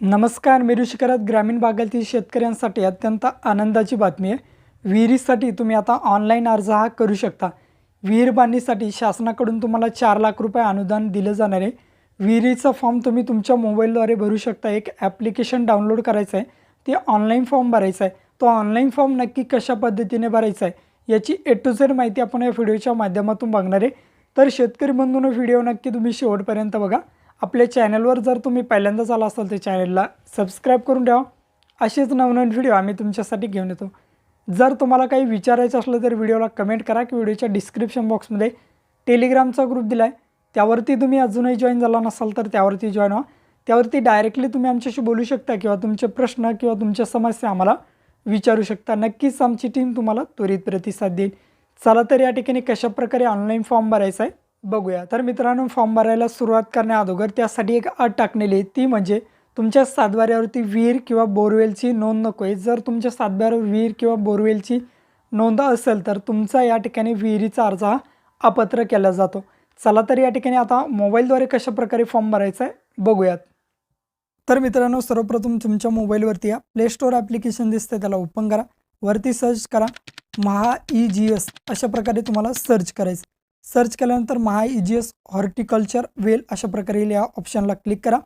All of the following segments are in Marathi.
नमस्कार मेरू शिखरात ग्रामीण भागातील शेतकऱ्यांसाठी अत्यंत आनंदाची बातमी आहे. विहिरीसाठी तुम्ही आता ऑनलाईन अर्ज हा करू शकता. विहीर बांधणीसाठी शासनाकडून तुम्हाला चार लाख रुपये अनुदान दिलं जाणार आहे. विहिरीचा फॉर्म तुम्ही तुमच्या मोबाईलद्वारे भरू शकता. एक ॲप्लिकेशन डाउनलोड करायचं आहे. ते ऑनलाईन फॉर्म भरायचा आहे. तो ऑनलाईन फॉर्म नक्की कशा पद्धतीने भरायचा आहे याची ए टू झेड माहिती आपण या व्हिडिओच्या माध्यमातून बघणार आहे. तर शेतकरी बंधूंनो व्हिडिओ नक्की तुम्ही शेवटपर्यंत बघा. आपल्या चॅनलवर जर तुम्ही पहिल्यांदाच आला असाल तर चॅनलला सबस्क्राईब करून ठेवा. असेच नवनवीन व्हिडिओ आम्ही तुमच्यासाठी घेऊन येतो. जर तुम्हाला काही विचारायचं असलं तर व्हिडिओला कमेंट करा की व्हिडिओच्या डिस्क्रिप्शन बॉक्समध्ये टेलिग्रामचा ग्रुप दिला आहे त्यावरती तुम्ही अजूनही जॉईन झाला नसाल तर त्यावरती जॉईन व्हा. त्यावरती डायरेक्टली तुम्ही आमच्याशी बोलू शकता किंवा तुमचे प्रश्न किंवा तुमच्या समस्या आम्हाला विचारू शकता. नक्कीच आमची टीम तुम्हाला त्वरित प्रतिसाद देईल. चला तर या ठिकाणी कशाप्रकारे ऑनलाईन फॉर्म भरायचा आहे बघूया. तर मित्रांनो फॉर्म भरायला सुरुवात करण्या अगोदर त्यासाठी एक अट टाकलेली आहे. ती म्हणजे तुमच्या सातबाऱ्यावरती विहीर किंवा बोरवेलची नोंद नको आहे. जर तुमच्या सातबाऱ्यावर विहीर किंवा बोरवेलची नोंद असेल तर तुमचा या ठिकाणी विहिरीचा अर्ज हा अपात्र केला जातो. चला तर या ठिकाणी आता मोबाईलद्वारे कशाप्रकारे फॉर्म भरायचा आहे बघूयात. तर मित्रांनो सर्वप्रथम तुमच्या मोबाईलवरती या प्ले स्टोअर ॲप्लिकेशन दिसते त्याला ओपन करा. वरती सर्च करा महा ई जी एस अशा प्रकारे तुम्हाला सर्च करायचं. सर्च केल्यानंतर Maha E G S horticulture well अशा प्रकारे या ऑप्शनला क्लिक करा.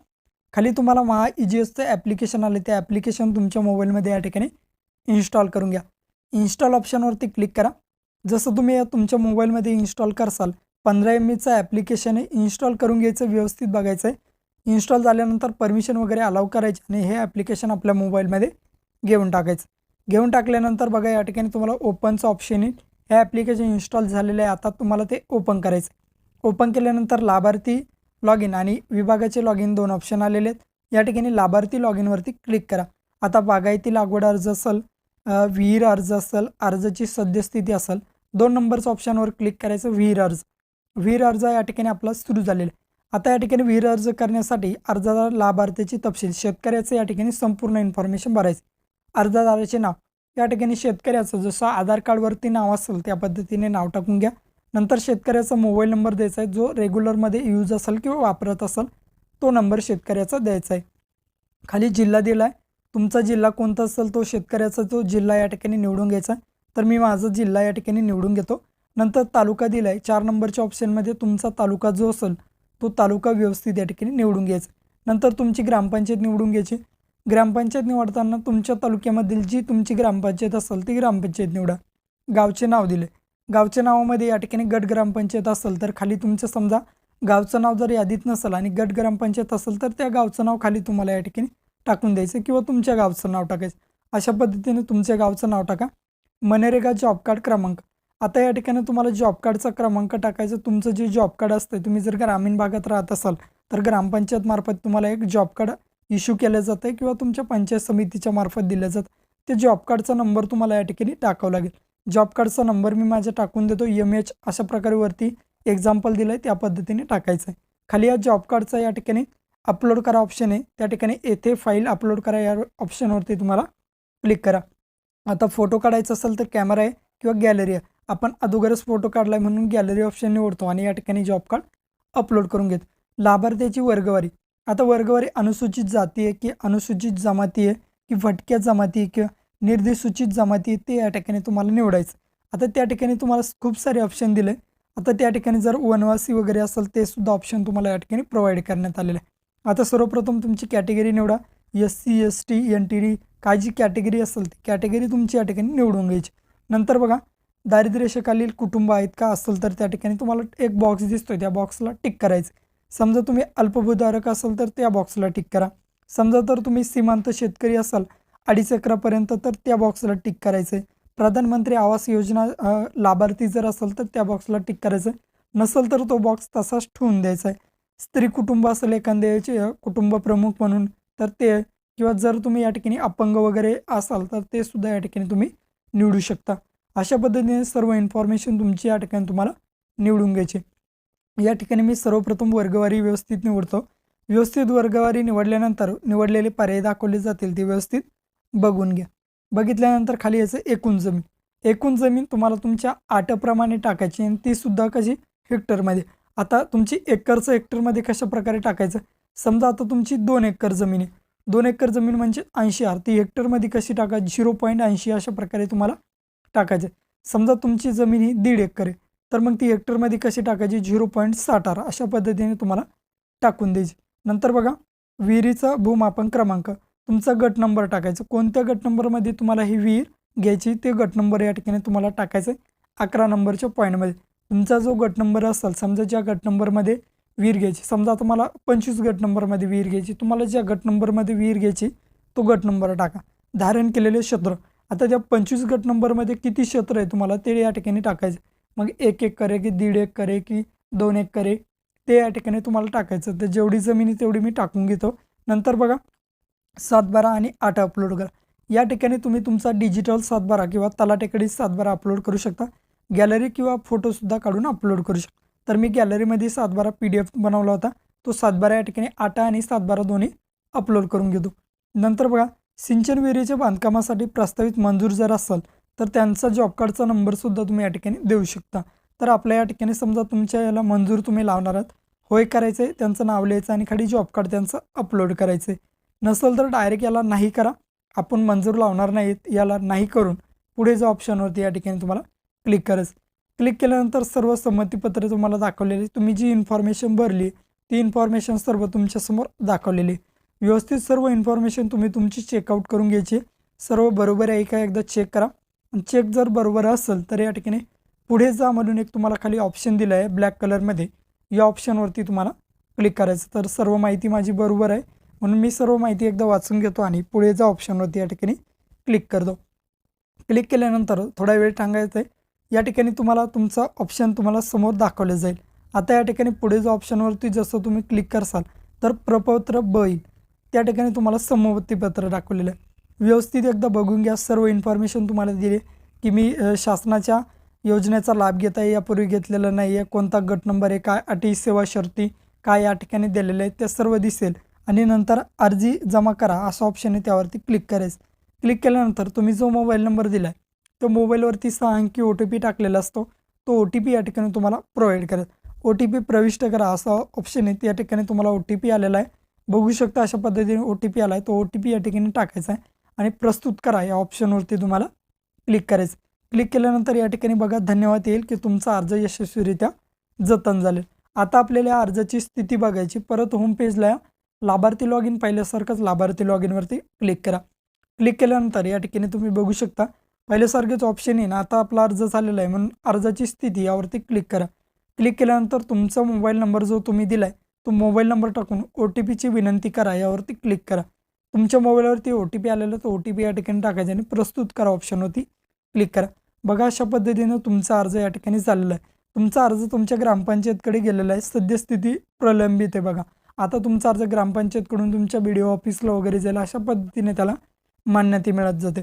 खाली तुम्हाला महा ई जी एसचं ॲप्लिकेशन आले ते ॲप्लिकेशन तुमच्या मोबाईलमध्ये या ठिकाणी इन्स्टॉल करून घ्या. इन्स्टॉल ऑप्शनवरती क्लिक करा. जसं तुम्ही या तुमच्या मोबाईलमध्ये इन्स्टॉल करसाल पंधरा एम एचं ॲप्लिकेशन आहे इन्स्टॉल करून घ्यायचं व्यवस्थित बघायचं आहे. इन्स्टॉल झाल्यानंतर परमिशन वगैरे अलाव करायचे आणि हे ॲप्लिकेशन आपल्या मोबाईलमध्ये घेऊन टाकायचं. घेऊन टाकल्यानंतर बघा या ठिकाणी तुम्हाला ओपनचं ऑप्शन येईल. हे ॲप्लिकेशन इन्स्टॉल झालेलं आहे. आता तुम्हाला ते ओपन करायचं ओपन केल्यानंतर लाभार्थी लॉग इन आणि विभागाचे लॉग इन दोन ऑप्शन आलेले आहेत. या ठिकाणी लाभार्थी लॉग इनवरती क्लिक करा. आता बागायती लागवड अर्ज असेल विहीर अर्ज असेल अर्जाची सद्यस्थिती असेल दोन नंबरचं ऑप्शनवर क्लिक करायचं विहीर अर्ज. विहीर अर्ज या ठिकाणी आपला सुरू झालेला आहे. आता या ठिकाणी विहीर अर्ज करण्यासाठी अर्जदार लाभार्थ्याची तपशील. शेतकऱ्याचं या ठिकाणी संपूर्ण इन्फॉर्मेशन भरायचं अर्जदाराचे नाव या ठिकाणी शेतकऱ्याचं जसं आधार कार्डवरती नाव असेल त्या पद्धतीने नाव टाकून घ्या. नंतर शेतकऱ्याचा मोबाईल नंबर द्यायचा आहे. जो रेग्युलरमध्ये यूज असेल किंवा वापरत असेल तो नंबर शेतकऱ्याचा द्यायचा आहे. खाली जिल्हा दिला आहे तुमचा जिल्हा कोणता असेल तो शेतकऱ्याचा तो जिल्हा या ठिकाणी निवडून घ्यायचा आहे. तर मी माझा जिल्हा या ठिकाणी निवडून घेतो. नंतर तालुका दिला आहे चार नंबरच्या ऑप्शनमध्ये तुमचा तालुका जो असेल तो तालुका व्यवस्थित या ठिकाणी निवडून घ्यायचा नंतर तुमची ग्रामपंचायत निवडून घ्यायची ग्रामपंचायत निवडताना तुमच्या तालुक्यामधील जी तुमची ग्रामपंचायत असेल ती ग्रामपंचायत निवडा. गावचे नाव दिले. गावच्या नावामध्ये या ठिकाणी गट ग्रामपंचायत असेल तर खाली तुमचं समजा गावचं नाव जर यादीत नसेल आणि गट ग्रामपंचायत असेल तर त्या गावचं नाव खाली तुम्हाला या ठिकाणी टाकून द्यायचं किंवा तुमच्या गावचं नाव टाकायचं. अशा पद्धतीने तुमच्या गावचं नाव टाका. मनरेगा जॉब कार्ड क्रमांक. आता या ठिकाणी तुम्हाला जॉब कार्डचा क्रमांक टाकायचं. तुमचं जे जॉब कार्ड असतं तुम्ही जर ग्रामीण भागात राहत असाल तर ग्रामपंचायतमार्फत तुम्हाला एक जॉब कार्ड इश्यू केलं जातं आहे किंवा तुमच्या पंचायत समितीच्या मार्फत दिलं जातं. ते जॉब कार्डचा नंबर तुम्हाला या ठिकाणी टाकावं लागेल. जॉब कार्डचा नंबर मी माझ्या टाकून देतो. एम एच अशा प्रकारे वरती एक्झाम्पल दिलं आहे त्या पद्धतीने टाकायचं आहे. खाली या जॉब कार्डचा या ठिकाणी अपलोड करा ऑप्शन आहे. त्या ठिकाणी येथे फाईल अपलोड करा या ऑप्शनवरती तुम्हाला क्लिक करा. आता फोटो काढायचा असेल तर कॅमेरा आहे किंवा गॅलरी आहे. आपण अगोदरच फोटो काढला आहे म्हणून गॅलरी ऑप्शन निवडतो आणि या ठिकाणी जॉब कार्ड अपलोड करून घेतो. लाभार्थ्याची वर्गवारी. आता वर्गवारी अनुसूचित जाती आहे की अनुसूचित जमाती आहे की भटक्या जमाती आहे किंवा निर्देसूचित जमाती आहे ते या ठिकाणी तुम्हाला निवडायचं. आता त्या ठिकाणी तुम्हाला खूप सारे ऑप्शन दिले. आता त्या ठिकाणी जर वनवासी वगैरे असेल ते सुद्धा ऑप्शन तुम्हाला या ठिकाणी प्रोव्हाइड करण्यात आलेलं आहे. आता सर्वप्रथम तुमची कॅटेगरी निवडा. S C S T N T D काय जी कॅटेगरी असेल ती कॅटेगरी तुमची या ठिकाणी निवडून घ्यायची. नंतर बघा दारिद्र्यरेषेखालील कुटुंब आहेत का असेल तर त्या ठिकाणी तुम्हाला एक बॉक्स दिसतोय. त्या बॉक्सला टिक करायचं. समजा तुम्ही अल्पभूधारक असाल तर त्या बॉक्सला टिक करा. समजा तर तुम्ही सीमांत शेतकरी असाल अडीच एकरापर्यंत तर त्या बॉक्सला टिक करायचं आहे प्रधानमंत्री आवास योजना लाभार्थी जर असेल तर त्या बॉक्सला टिक करायचं आहे नसेल तर तो बॉक्स तसाच ठेवून द्यायचा आहे स्त्री कुटुंब असेल एखाद्याचे कुटुंब प्रमुख म्हणून तर ते किंवा जर तुम्ही या ठिकाणी अपंग वगैरे असाल तर ते सुद्धा या ठिकाणी तुम्ही निवडू शकता. अशा पद्धतीने सर्व इन्फॉर्मेशन तुमची या ठिकाणी तुम्हाला निवडून घ्यायची या ठिकाणी मी सर्वप्रथम वर्गवारी व्यवस्थित निवडतो. व्यवस्थित वर्गवारी निवडल्यानंतर निवडलेले पर्याय दाखवले जातील ते व्यवस्थित बघून घ्या. बघितल्यानंतर खाली याचं एकूण जमीन. एकूण जमीन तुम्हाला तुमच्या आटप्रमाणे टाकायची आणि ती सुद्धा कशी? हेक्टरमध्ये. आता तुमची एकरचं हेक्टरमध्ये कशा प्रकारे टाकायचं? समजा आता तुमची दोन एकर जमीन आहे. दोन एकर जमीन म्हणजे ऐंशी आर. ती हेक्टरमध्ये कशी टाकायची झिरो पॉईंट ऐंशी अशा प्रकारे तुम्हाला टाकायचे समजा तुमची जमीन ही दीड एकर आहे. तर मग ती हेक्टरमध्ये कशी टाकायची? झिरो पॉईंट साठ आर अशा पद्धतीने तुम्हाला टाकून द्यायची. नंतर बघा विहिरीचा भूमापन क्रमांक. तुमचा गट नंबर टाकायचा. कोणत्या गट नंबरमध्ये तुम्हाला ही विहीर घ्यायची? ते गट नंबर या ठिकाणी तुम्हाला टाकायचं आहे अकरा नंबरच्या पॉईंटमध्ये तुमचा जो गट नंबर असेल समजा ज्या गट नंबरमध्ये विहीर घ्यायची समजा तुम्हाला पंचवीस गट नंबरमध्ये विहीर घ्यायची तुम्हाला ज्या गट नंबरमध्ये विहीर घ्यायची तो गट नंबर टाका. धारण केलेले क्षेत्र. आता त्या पंचवीस गट नंबरमध्ये किती क्षेत्र आहे तुम्हाला ते या ठिकाणी टाकायचं. मग एक एक करे की दीड एक करे की दोन एक करे ते या ठिकाणी तुम्हाला टाकायचं. तर जेवढी जमीन आहे तेवढी मी टाकून घेतो. नंतर बघा सातबारा आणि आठ अपलोड करा. या ठिकाणी तुम्ही तुमचा डिजिटल सातबारा किंवा तलाटेकडी सातबारा अपलोड करू शकता. गॅलरी किंवा फोटोसुद्धा काढून अपलोड करू शकता. तर मी गॅलरीमध्ये सातबारा पी डी एफ बनवला होता. तो सातबारा या ठिकाणी आटा आणि सातबारा दोन्ही अपलोड करून घेतो. नंतर बघा सिंचन विहिरीच्या बांधकामासाठी प्रस्तावित मंजूर जर असेल तर त्यांचा जॉब कार्डचा नंबरसुद्धा तुम्ही या ठिकाणी देऊ शकता. तर आपल्या या ठिकाणी समजा तुमच्या याला मंजूर तुम्ही लावणार आहात. होय करायचं आहे त्यांचं नाव लिहायचं आणि खाली जॉब कार्ड त्यांचं अपलोड करायचं आहे नसेल तर डायरेक्ट याला नाही करा. आपण मंजूर लावणार नाहीत याला नाही करून पुढे जो ऑप्शनवरती या ठिकाणी तुम्हाला क्लिक करायचं. क्लिक केल्यानंतर सर्व संमतीपत्रे तुम्हाला दाखवलेली तुम्ही जी इन्फॉर्मेशन भरली ती इन्फॉर्मेशन सर्व तुमच्यासमोर दाखवलेली. व्यवस्थित सर्व इन्फॉर्मेशन तुम्ही तुमची चेकआउट करून घ्यायची. सर्व बरोबर आहे का एकदा चेक करा. चेक जर बरोबर असेल तर या ठिकाणी पुढे जा म्हणून एक तुम्हाला खाली ऑप्शन दिलं आहे ब्लॅक कलरमध्ये या ऑप्शनवरती तुम्हाला क्लिक करायचं. तर सर्व माहिती माझी बरोबर आहे. म्हणून मी सर्व माहिती एकदा वाचून घेतो आणि पुढे जा ऑप्शनवरती या ठिकाणी क्लिक करतो. क्लिक केल्यानंतर थोडा वेळ टांगायचं आहे. या ठिकाणी तुम्हाला तुमचा ऑप्शन तुम्हाला समोर दाखवलं जाईल. आता या ठिकाणी पुढे जो ऑप्शनवरती जसं तुम्ही क्लिक करसाल तर प्रपत्र ब येईल त्या ठिकाणी तुम्हाला समपत्तीपत्र दाखवलेलं आहे. व्यवस्थित एकदा बघून घ्या. सर्व इन्फॉर्मेशन तुम्हाला दिले की मी शासनाच्या योजनेचा लाभ घेत आहे यापूर्वी घेतलेला नाही आहे कोणता गट नंबर आहे काय अटी सेवा शर्ती काय या ठिकाणी दिलेलं आहे ते सर्व दिसेल. आणि नंतर अर्जी जमा करा असं ऑप्शन आहे त्यावरती क्लिक करायचं. क्लिक केल्यानंतर तुम्ही जो मोबाईल नंबर दिला आहे तो मोबाईलवरती सहा अंकी ओ टी पी टाकलेला असतो. तो ओ टी पी या ठिकाणी तुम्हाला प्रोव्हाइड करायचा ओ टी पी प्रविष्ट करा असा ऑप्शन आहे त्या ठिकाणी तुम्हाला ओ टी पी आलेला आहे. बघू शकता अशा पद्धतीने ओ टी पी आला आहे तो ओ टी पी या ठिकाणी टाकायचा आहे. आणि प्रस्तुत करा या ऑप्शनवरती तुम्हाला क्लिक करायचं. क्लिक केल्यानंतर या ठिकाणी बघा धन्यवाद येईल की तुमचा अर्ज यशस्वीरित्या जतन झाले. आता आपल्याला या अर्जाची स्थिती बघायची. परत होम पेजला या. लाभार्थी लॉग इन पाहिल्यासारखंच लाभार्थी लॉग इनवरती क्लिक करा. क्लिक केल्यानंतर या ठिकाणी तुम्ही बघू शकता पहिल्यासारखेच ऑप्शन येईन. आता आपला अर्ज झालेला आहे म्हणून अर्जाची स्थिती यावरती क्लिक करा. क्लिक केल्यानंतर तुमचा मोबाईल नंबर जो तुम्ही दिला आहे तो मोबाईल नंबर टाकून ओ टी पीची विनंती करा यावरती क्लिक करा. तुमच्या मोबाईलवरती ओ टी पी आलेला तो ओ टी पी या ठिकाणी टाकायचा आणि प्रस्तुत करा ऑप्शनवरती क्लिक करा. बघा अशा पद्धतीनं तुमचा अर्ज या ठिकाणी चाललेला आहे. तुमचा अर्ज तुमच्या ग्रामपंचायतकडे गेलेला आहे. सद्यस्थिती प्रलंबित आहे बघा. आता तुमचा अर्ज ग्रामपंचायतकडून तुमच्या बी डी ओ ऑफिसला वगैरे जाईल अशा पद्धतीने त्याला मान्यता मिळत जाते.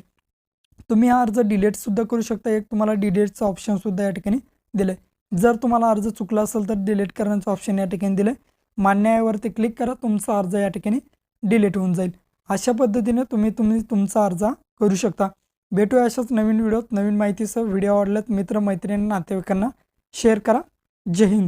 तुम्ही हा अर्ज डिलेटसुद्धा करू शकता. एक तुम्हाला डिलेटचं ऑप्शनसुद्धा या ठिकाणी दिलं आहे जर तुम्हाला अर्ज चुकला असेल तर डिलीट करण्याचं ऑप्शन या ठिकाणी दिलं आहे मान्य यावरती क्लिक करा. तुमचा अर्ज या ठिकाणी डिलीट होऊन जाईल. अशा पद्धतीने तुम्ही तुम्ही तुमचा अर्ज करू शकता. भेटूया अशाच नवीन व्हिडिओत. नवीन माहितीसह व्हिडिओ आवडल्यात मित्र मैत्रिणी नातेवाईकांना शेअर करा. जय हिंद.